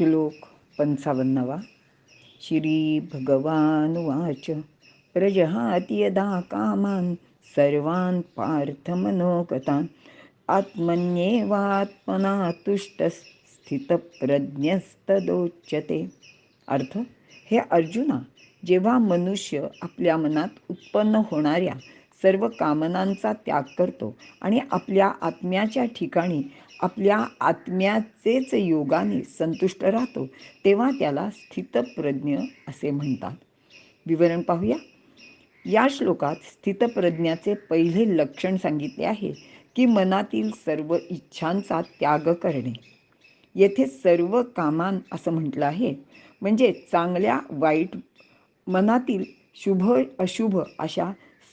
श्लोक पंचावन्नवा. श्री भगवान वाच. प्रजहाति यदा कामान् सर्वान् पार्थमनोगतान्. आत्मन्येवात्मना तुष्टस्थितप्रज्ञस्तदोच्यते. अर्थ हे अर्जुना जेव्हा मनुष्य आपल्या मनात उत्पन्न होणाऱ्या सर्व कामनांचा त्याग करतो आणि आपल्या आत्म्याच्या ठिकाणी आपल्या आत्म्याचेच योगाने संतुष्ट राहतो तेव्हा त्याला स्थितप्रज्ञ असे म्हणतात. विवरण पाहूया. या श्लोकात स्थितप्रज्ञाचे पहिले लक्षण सांगितले आहे की मनातील सर्व इच्छांचा त्याग करणे. येथे सर्व कामान असं म्हटलं आहे. म्हणजे चांगल्या वाईट मनातील शुभ अशुभ अशा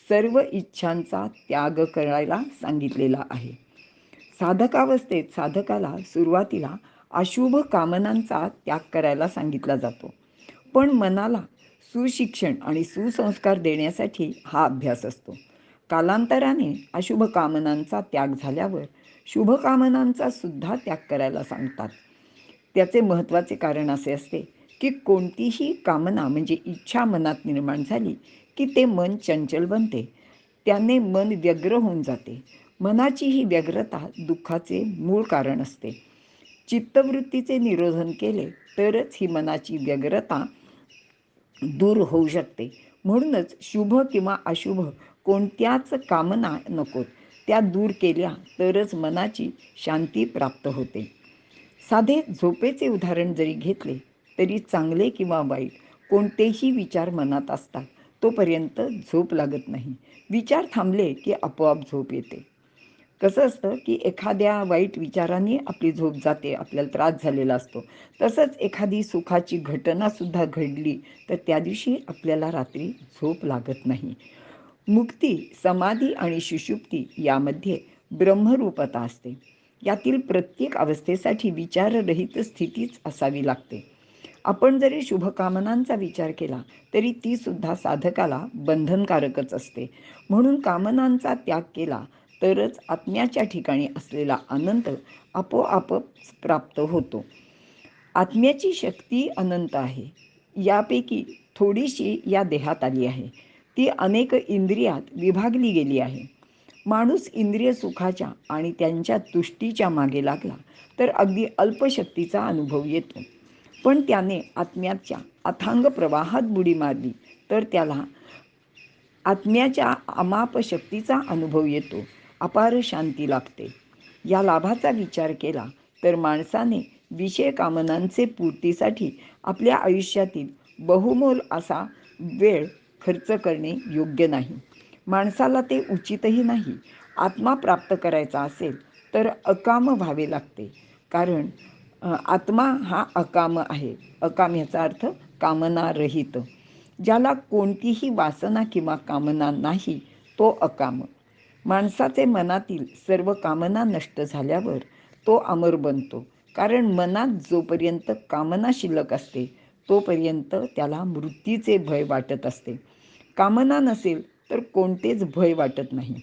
सर्व इच्छांचा त्याग करायला सांगितलेला आहे. साधकावस्थेत साधकाला सुरुवातीला अशुभ कामनांचा त्याग करायला सांगितला जातो. पण मनाला सुशिक्षण आणि सुसंस्कार देण्यासाठी हा अभ्यास असतो. कालांतराने अशुभ कामनांचा त्याग झाल्यावर शुभ कामनांचा सुद्धा त्याग करायला सांगतात. त्याचे महत्त्वाचे कारण असे असते की कोणतीही कामना म्हणजे इच्छा मनात निर्माण झाली की ते मन चंचल बनते. त्याने मन व्यग्र होऊन जाते. मनाची ही व्यग्रता दुःखाचे मूळ कारण असते. चित्तवृत्तीचे निरोधन केले तरच ही मनाची व्यग्रता दूर होऊ शकते. म्हणूनच शुभ किंवा अशुभ कोणत्याच कामना नकोत. त्या दूर केल्या तरच मनाची शांती प्राप्त होते. साधे झोपेचे उदाहरण जरी घेतले तरी चांगले किंवा वाईट कोणतेही विचार मनात असतात तोपर्यंत झोप लागत नाही. विचार थांबले की आपोआप झोप येते. कसं असतं की एखाद्या वाईट विचाराने आपली झोप जाते आपल्याला त्रास झालेला असतो. तसंच एखादी सुखाची घटनासुद्धा घडली तर त्या दिवशी आपल्याला रात्री झोप लागत नाही. मुक्ती समाधी आणि सुषुप्ती यामध्ये ब्रह्मरूपता असते. यातील प्रत्येक अवस्थेसाठी विचाररहित स्थितीच असावी लागते. आपण जरी शुभकामनांचा विचार केला तरी ती सुद्धा साधकाला बंधनकारकच असते. म्हणून कामनांचा त्याग केला तरच आत्म्याच्या ठिकाणी असलेला आनंद आपोआप प्राप्त होतो. आत्म्याची शक्ती अनंत आहे. यापैकी थोडीशी या देहात आली आहे. ती अनेक इंद्रियात विभागली गेली आहे. माणूस इंद्रिय सुखाच्या आणि त्यांच्या तुष्टीच्या मागे लागला तर अगदी अल्पशक्तीचा अनुभव येतो. पण त्याने आत्म्याच्या अथांग प्रवाहात बुडी मारली तर त्याला आत्म्याच्या अमाप शक्तीचा अनुभव येतो. अपार शांती लाभते. या लाभाचा विचार केला तर माणसाने विषय कामनांचे पूर्तीसाठी आपल्या आयुष्यातील बहुमोल असा वेळ खर्च करणे योग्य नाही. माणसाला ते उचितही नाही. आत्मा प्राप्त करायचा असेल तर अकाम व्हावे लागते. कारण आत्मा हा अकाम आहे. अकाम ह्याचा अर्थ कामनारहित. ज्याला कोणतीही वासना किंवा कामना नाही तो अकाम. माणसाचे मनातील सर्व कामना नष्ट झाल्यावर तो अमर बनतो. कारण मनात जोपर्यंत कामना शिल्लक असते तोपर्यंत त्याला मृत्यूचे भय वाटत असते. कामना नसेल तर कोणतेच भय वाटत नाही.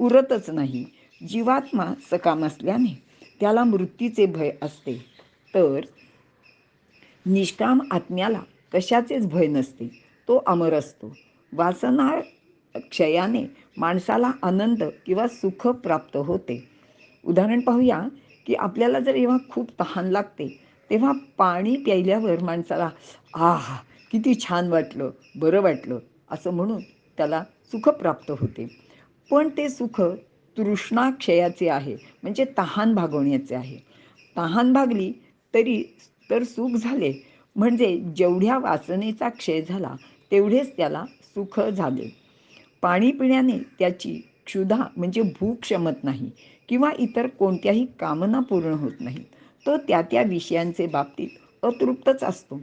उरतच नाही. जीवात्मा सकाम असल्याने त्याला मृत्यूचे भय असते. तर निष्काम आत्म्याला कशाचेच भय नसते. तो अमर असतो. वासना क्षयाने माणसाला आनंद किंवा सुख प्राप्त होते. उदाहरण पाहूया की आपल्याला जर जेव्हा खूप तहान लागते तेव्हा पाणी प्यायल्यावर माणसाला आहा किती छान वाटलं बरं वाटलं असं म्हणून त्याला सुख प्राप्त होते. पण ते सुख तृष्णा क्षयाचे आहे म्हणजे तहान भागवण्याचे आहे. तहान भागली तरी तर सुख झाले म्हणजे जेवढ्या वासनेचा क्षय झाला तेवढेच त्याला सुख झाले. पाणी पिण्याने त्याची क्षुधा म्हणजे भूक शमत नाही किंवा इतर कोणत्याही कामना पूर्ण होत नाहीत. तो त्या त्या विषयांचे बाबतीत अतृप्तच असतो.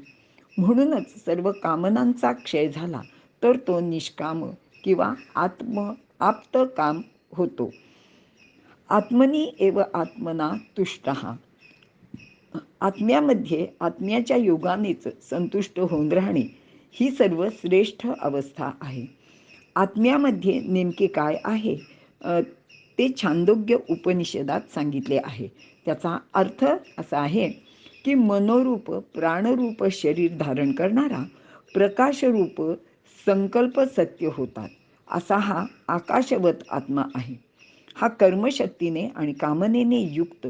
म्हणूनच सर्व कामनांचा क्षय झाला तर तो निष्काम किंवा आत्म आप्त काम होतो. आत्मनी एव आत्मना तुष्ट आत्म्यामध्ये आत्म्याच्या योगानेच संतुष्ट होऊन राहणे ही सर्व श्रेष्ठ अवस्था आहे. आत्म्यामध्ये नेमके काय आहे? ते छांदोग्य उपनिषदात सांगितले आहे. त्याचा अर्थ असा आहे की मनोरूप प्राणरूप शरीर धारण करणारा प्रकाशरूप संकल्प सत्य होतात असा हा आकाशवत आत्मा आहे. हा कर्मशक्तीने आणि कामनेने युक्त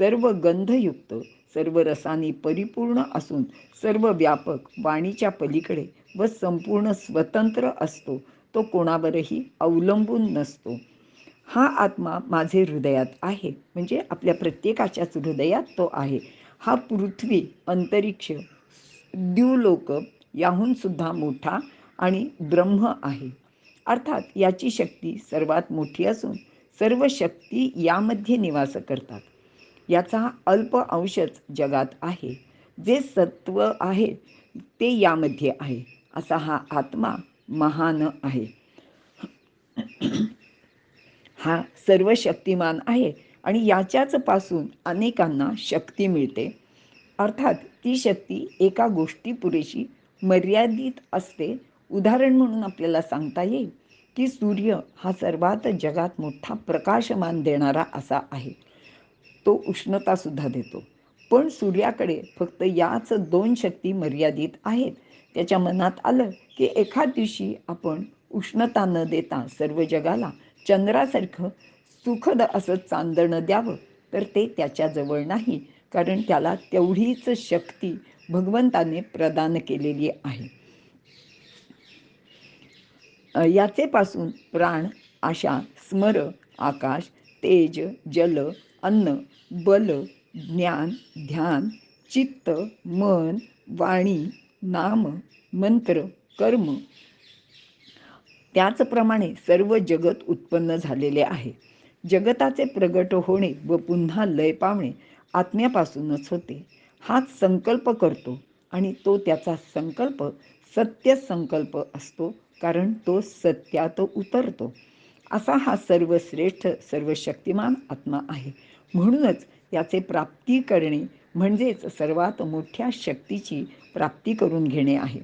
सर्व गंधयुक्त सर्व रसानी परिपूर्ण असून सर्व व्यापक वाणीच्या पलीकडे व संपूर्ण स्वतंत्र असतो तो कोणावरही अवलंबून नसतो. हा आत्मा माझे हृदयात आहे. म्हणजे आपल्या प्रत्येकाच्याच हृदयात तो आहे. हा पृथ्वी अंतरिक्ष द्यूलोक याहून सुद्धा मोठा आणि ब्रह्म आहे. अर्थात याची शक्ती सर्वात मोठी असून सर्व शक्ती यामध्ये निवास करतात. याचा अल्प अंशच जगात आहे. जे सत्व आहे ते यामध्ये आहे. असा हा आत्मा महान आहे. हा सर्व शक्तिमान आहे आणि याच्याच पासून अनेकांना शक्ती मिळते. अर्थात ती शक्ती एका गोष्टी पुरेशी मर्यादित असते. उदाहरण म्हणून आपल्याला सांगता येईल की सूर्य हा सर्वात जगात मोठा प्रकाशमान देणारा असा आहे. तो उष्णतासुद्धा देतो. पण सूर्याकडे फक्त याच दोन शक्ती मर्यादित आहेत. त्याच्या मनात आलं की एखाद दिवशी आपण उष्णता न देता सर्व जगाला चंद्रासारखं सुखद असं चांदणं द्यावं तर ते त्याच्याजवळ नाही कारण त्याला तेवढीच शक्ती भगवंताने प्रदान केलेली आहे. याचे पासून प्राण आशा स्मर आकाश तेज जल अन्न बल ज्ञान ध्यान चित्त मन वाणी नाम मंत्र कर्म. त्याचप्रमाणे सर्व जगत उत्पन्न झालेले आहे. जगताचे प्रगट होणे व पुन्हा लय पावणे आत्म्यापासूनच होते. हाच संकल्प करतो आणि तो त्याचा संकल्प सत्य संकल्प असतो कारण तो सत्यात उतरतो. असा हा सर्वश्रेष्ठ सर्व शक्तिमान आत्मा आहे. म्हणूनच याचे प्राप्ती करणे म्हणजेच सर्वात मोठ्या शक्तीची प्राप्ती करून घेणे आहे.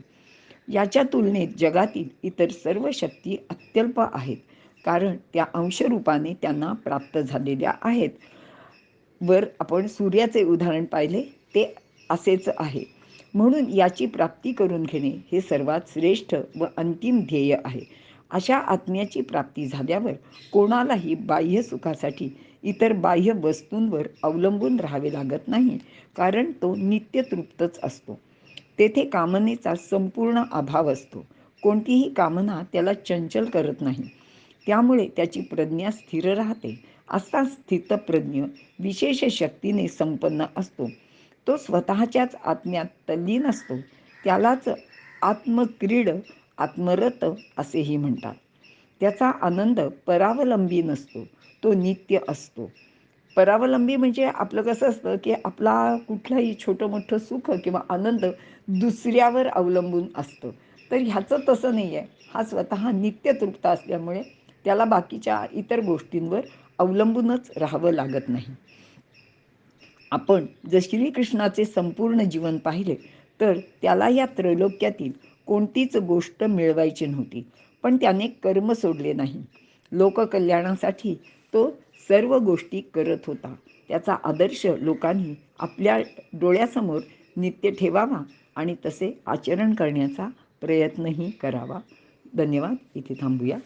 याच्या तुलनेत जगातील इतर सर्व शक्ती अत्यल्प आहेत. कारण त्या अंशरूपाने त्यांना प्राप्त झालेल्या आहेत. वर आपण सूर्याचे उदाहरण पाहिले ते असेच आहे. म्हणून याची प्राप्ती करून घेणे हे सर्वात श्रेष्ठ व अंतिम ध्येय आहे. अशा आत्म्याची प्राप्ती झाल्यावर कोणालाही बाह्य सुखासाठी इतर बाह्य वस्तूंवर अवलंबून राहावे लागत नाही कारण तो नित्यतृप्तच असतो. तेथे कामनेचा संपूर्ण अभाव असतो. कोणतीही कामना त्याला चंचल करत नाही. त्यामुळे त्याची प्रज्ञा स्थिर राहते. असा स्थितप्रज्ञ विशेष शक्तीने संपन्न असतो. तो स्वतःच्याच आत्म्यात तल्लीन असतो. त्यालाच आत्मक्रीड आत्मरत असेही म्हणतात. त्याचा आनंद परावलंबी नसतो. तो नित्य असतो. परावलंबी म्हणजे आपलं कसं असतं की आपला कुठलाही छोटं मोठं सुख किंवा आनंद दुसऱ्यावर अवलंबून असतं. तर ह्याचं तसं नाही आहे हा स्वतः नित्य तृप्त असल्यामुळे त्याला बाकीच्या इतर गोष्टींवर अवलंबूनच राहावं लागत नाही. आपण जर श्रीकृष्णाचे संपूर्ण जीवन पाहिले तर त्याला या त्रैलोक्यातील कोणतीच गोष्ट मिळवायची नव्हती. पण त्याने कर्म सोडले नाही. लोककल्याणासाठी तो सर्व गोष्टी करत होता. त्याचा आदर्श लोकांनी आपल्या डोळ्यासमोर नित्य ठेवावा आणि तसे आचरण करण्याचा प्रयत्नही करावा. धन्यवाद. इथे थांबूया.